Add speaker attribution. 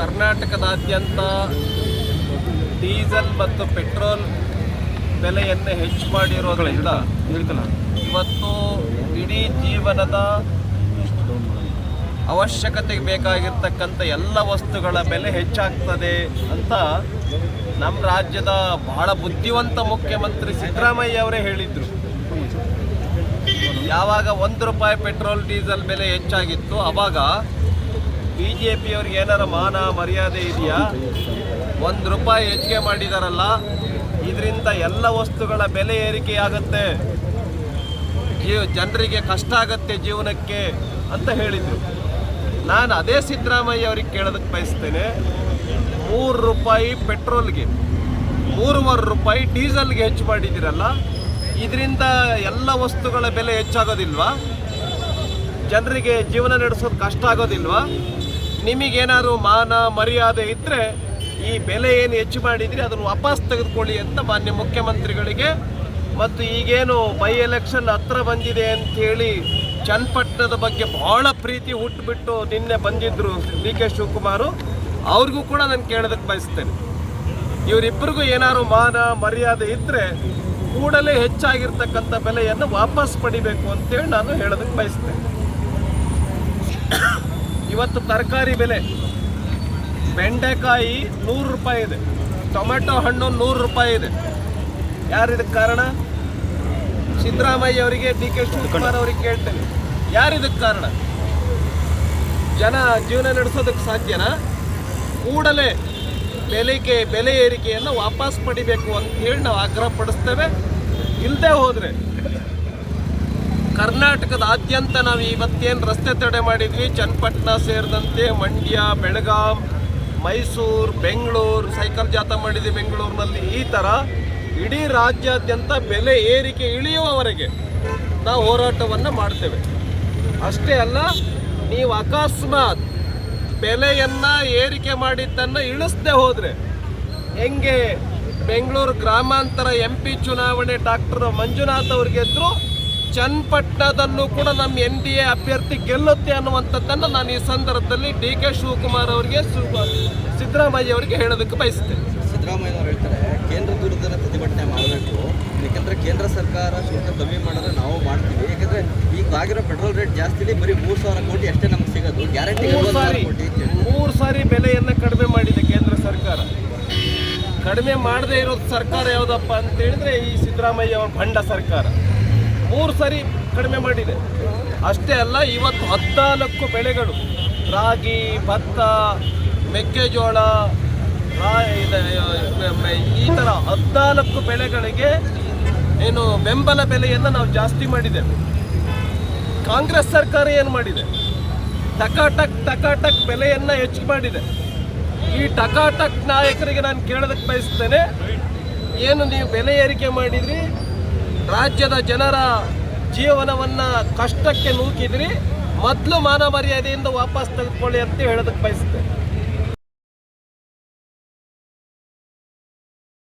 Speaker 1: ಕರ್ನಾಟಕದಾದ್ಯಂತ ಡೀಸೆಲ್ ಮತ್ತು ಪೆಟ್ರೋಲ್ ಬೆಲೆಯನ್ನು ಹೆಚ್ಚು ಮಾಡಿರೋದ್ರಿಂದ ಇವತ್ತು ಇಡೀ ಜೀವನದ ಅವಶ್ಯಕತೆಗೆ ಬೇಕಾಗಿರ್ತಕ್ಕಂಥ ಎಲ್ಲ ವಸ್ತುಗಳ ಬೆಲೆ ಹೆಚ್ಚಾಗ್ತದೆ ಅಂತ ನಮ್ಮ ರಾಜ್ಯದ ಬಹಳ ಬುದ್ಧಿವಂತ ಮುಖ್ಯಮಂತ್ರಿ ಸಿದ್ದರಾಮಯ್ಯ ಅವರೇ ಹೇಳಿದರು. ಯಾವಾಗ ಒಂದು ರೂಪಾಯಿ ಪೆಟ್ರೋಲ್, ಡೀಸೆಲ್ ಬೆಲೆ ಹೆಚ್ಚಾಗಿತ್ತು, ಅವಾಗ ಬಿ ಜೆ ಪಿಯವ್ರಿಗೆ ಏನಾರ ಮಾನ ಮರ್ಯಾದೆ ಇದೆಯಾ? ಒಂದು ರೂಪಾಯಿ ಹೆಚ್ಚಿಗೆ ಮಾಡಿದಾರಲ್ಲ, ಇದರಿಂದ ಎಲ್ಲ ವಸ್ತುಗಳ ಬೆಲೆ ಏರಿಕೆಯಾಗುತ್ತೆ. ಜೀವ ಜನರಿಗೆ ಕಷ್ಟ ಆಗತ್ತೆ ಜೀವನಕ್ಕೆ ಅಂತ ಹೇಳಿದರು. ನಾನು ಅದೇ ಸಿದ್ದರಾಮಯ್ಯ ಅವ್ರಿಗೆ ಕೇಳೋದಕ್ಕೆ ಬಯಸ್ತೇನೆ, ಮೂರು ರೂಪಾಯಿ ಪೆಟ್ರೋಲ್ಗೆ, ಮೂರುವರೆ ರೂಪಾಯಿ ಡೀಸೆಲ್ಗೆ ಹೆಚ್ಚು ಮಾಡಿದ್ದೀರಲ್ಲ, ಇದರಿಂದ ಎಲ್ಲ ವಸ್ತುಗಳ ಬೆಲೆ ಹೆಚ್ಚಾಗೋದಿಲ್ವಾ? ಜನರಿಗೆ ಜೀವನ ನಡೆಸೋದು ಕಷ್ಟ ಆಗೋದಿಲ್ವಾ? ನಿಮಗೇನಾದ್ರು ಮಾನ ಮರ್ಯಾದೆ ಇದ್ದರೆ ಈ ಬೆಲೆ ಏನು ಹೆಚ್ಚು ಮಾಡಿದ್ರಿ ಅದನ್ನು ವಾಪಸ್ ತೆಗೆದುಕೊಳ್ಳಿ ಅಂತ ಮಾನ್ಯ ಮುಖ್ಯಮಂತ್ರಿಗಳಿಗೆ. ಮತ್ತು ಈಗೇನು ಬೈ ಎಲೆಕ್ಷನ್ ಹತ್ರ ಬಂದಿದೆ ಅಂಥೇಳಿ ಚನ್ನಪಟ್ಟಣದ ಬಗ್ಗೆ ಬಹಳ ಪ್ರೀತಿ ಹುಟ್ಟುಬಿಟ್ಟು ನಿನ್ನೆ ಬಂದಿದ್ದರು ಡಿ ಕೆ ಶಿವಕುಮಾರು. ಅವ್ರಿಗೂ ಕೂಡ ನಾನು ಕೇಳೋದಕ್ಕೆ ಬಯಸ್ತೇನೆ. ಇವರಿಬ್ಬರಿಗೂ ಏನಾದ್ರು ಮಾನ ಮರ್ಯಾದೆ ಇದ್ದರೆ ಕೂಡಲೇ ಹೆಚ್ಚಾಗಿರ್ತಕ್ಕಂಥ ಬೆಲೆಯನ್ನು ವಾಪಸ್ ಪಡಿಬೇಕು ಅಂತೇಳಿ ನಾನು ಹೇಳೋದಕ್ಕೆ ಬಯಸ್ತೇನೆ. ಇವತ್ತು ತರಕಾರಿ ಬೆಲೆ. ಬೆಂಡೆಕಾಯಿ ನೂರು ರೂಪಾಯಿ ಇದೆ. ಟೊಮೆಟೊ ಹಣ್ಣು ನೂರು ರೂಪಾಯಿ ಇದೆ. ಯಾರು ಇದಕ್ಕೆ ಕಾರಣ? ಸಿದ್ದರಾಮಯ್ಯ ಅವರಿಗೆ ಡಿ ಕೆ ಶಿವಕುಮಾರ್ ಅವರಿಗೆ ಕೇಳ್ತೇನೆ. ಯಾರು ಇದಕ್ಕೆ ಕಾರಣ? ಜನ ಜೀವನ ನಡೆಸೋದಕ್ಕೆ ಸಾಧ್ಯನಾ? ಕೂಡಲೇ ಬೆಲೆಗೆ ಬೆಲೆ ಏರಿಕೆಯನ್ನು ವಾಪಸ್ ಪಡಿಬೇಕು ಅಂತ ಹೇಳಿ ನಾವು ಆಗ್ರಹ ಪಡಿಸ್ತೇವೆ ಇಲ್ಲದೆ ಹೋದರೆ ಕರ್ನಾಟಕದಾದ್ಯಂತ ನಾವು ಇವತ್ತೇನು ರಸ್ತೆ ತಡೆ ಮಾಡಿದ್ವಿ. ಚನ್ನಪಟ್ಟಣ ಸೇರಿದಂತೆ ಮಂಡ್ಯ, ಬೆಳಗಾಂ, ಮೈಸೂರು, ಬೆಂಗಳೂರು, ಸೈಕಲ್ ಜಾಥಾ ಮಾಡಿದ್ವಿ ಬೆಂಗಳೂರಿನಲ್ಲಿ. ಈ ಥರ ಇಡೀ ರಾಜ್ಯಾದ್ಯಂತ ಬೆಲೆ ಏರಿಕೆ ಇಳಿಯುವವರೆಗೆ ನಾವು ಹೋರಾಟವನ್ನು ಮಾಡ್ತೇವೆ. ಅಷ್ಟೇ ಅಲ್ಲ, ನೀವು ಅಕಸ್ಮಾತ್ ಬೆಲೆಯನ್ನು ಏರಿಕೆ ಮಾಡಿದ್ದನ್ನು ಇಳಿಸದೆ ಹೋದರೆ ಹೆಂಗೆ ಬೆಂಗಳೂರು ಗ್ರಾಮಾಂತರ ಎಂ ಪಿ ಚುನಾವಣೆ ಡಾಕ್ಟರ್ ಮಂಜುನಾಥ್ ಅವ್ರು ಗೆದ್ರು ಚನ್ನಪಟ್ಟಣದಲ್ಲೂ ಕೂಡ ನಮ್ಮ ಎನ್ ಡಿ ಎ ಅಭ್ಯರ್ಥಿ ಗೆಲ್ಲುತ್ತೆ ಅನ್ನುವಂಥದ್ದನ್ನು ನಾನು ಈ ಸಂದರ್ಭದಲ್ಲಿ ಡಿ ಕೆ ಶಿವಕುಮಾರ್ ಅವರಿಗೆ ಸಿದ್ದರಾಮಯ್ಯ ಅವರಿಗೆ ಹೇಳೋದಕ್ಕೆ ಬಯಸ್ತೇನೆ.
Speaker 2: ಸಿದ್ದರಾಮಯ್ಯ ಅವರು ಹೇಳ್ತಾರೆ ಕೇಂದ್ರ ವಿರುದ್ಧ ಪ್ರತಿಭಟನೆ ಮಾಡಬೇಕು. ಯಾಕಂದ್ರೆ ಕೇಂದ್ರ ಸರ್ಕಾರ ಶುಲ್ಕ ಕಮ್ಮಿ ಮಾಡಿದ್ರೆ ನಾವು ಮಾಡ್ತೀವಿ. ಯಾಕಂದ್ರೆ ಈಗ ಆಗಿರೋ ಪೆಟ್ರೋಲ್ ರೇಟ್ ಜಾಸ್ತಿ ಬರೀ ಮೂರು ಸಾವಿರ ಕೋಟಿ ಅಷ್ಟೇ ನಮ್ಗೆ ಸಿಗೋದು. ಗ್ಯಾರಂಟಿ
Speaker 1: ಮೂರು ಸಾರಿ
Speaker 2: ಕೋಟಿ
Speaker 1: ಮೂರು ಸಾರಿ ಬೆಲೆಯನ್ನು ಕಡಿಮೆ ಮಾಡಿದೆ ಕೇಂದ್ರ ಸರ್ಕಾರ. ಕಡಿಮೆ ಮಾಡದೇ ಇರೋದು ಸರ್ಕಾರ ಯಾವುದಪ್ಪ ಅಂತ ಹೇಳಿದ್ರೆ ಈ ಸಿದ್ದರಾಮಯ್ಯ ಅವರ ಭಂಡ ಸರ್ಕಾರ. ಮೂರು ಸರಿ ಕಡಿಮೆ ಮಾಡಿದೆ. ಅಷ್ಟೇ ಅಲ್ಲ, ಇವತ್ತು ಹದಿನಾಲ್ಕು ಬೆಳೆಗಳು, ರಾಗಿ, ಭತ್ತ, ಮೆಕ್ಕೆಜೋಳ ಈ ಥರ ಹದಿನಾಲ್ಕು ಬೆಳೆಗಳಿಗೆ ಏನು ಬೆಂಬಲ ಬೆಲೆಯನ್ನು ನಾವು ಜಾಸ್ತಿ ಮಾಡಿದ್ದೇವೆ. ಕಾಂಗ್ರೆಸ್ ಸರ್ಕಾರ ಏನು ಮಾಡಿದೆ? ಟಕಾಟಕ್ ಟಕಾಟಕ್ ಬೆಲೆಯನ್ನು ಹೆಚ್ಚು ಮಾಡಿದೆ. ಈ ಟಕಾಟಕ್ ನಾಯಕರಿಗೆ ನಾನು ಕೇಳೋದಕ್ಕೆ ಬಯಸ್ತೇನೆ, ಏನು ನೀವು ಬೆಲೆ ಏರಿಕೆ ಮಾಡಿದ್ರಿ? ರಾಜ್ಯದ ಜನರ ಜೀವನವನ್ನು ಕಷ್ಟಕ್ಕೆ ನೂಕಿದ್ರಿ ಮೊದಲು ಮಾನ ಮರ್ಯಾದೆಯಿಂದ ವಾಪಸ್ ತೆಗೆದುಕೊಳ್ಳಿ ಅಂತ ಹೇಳೋದಕ್ಕೆ ಬಯಸ್ತೇನೆ.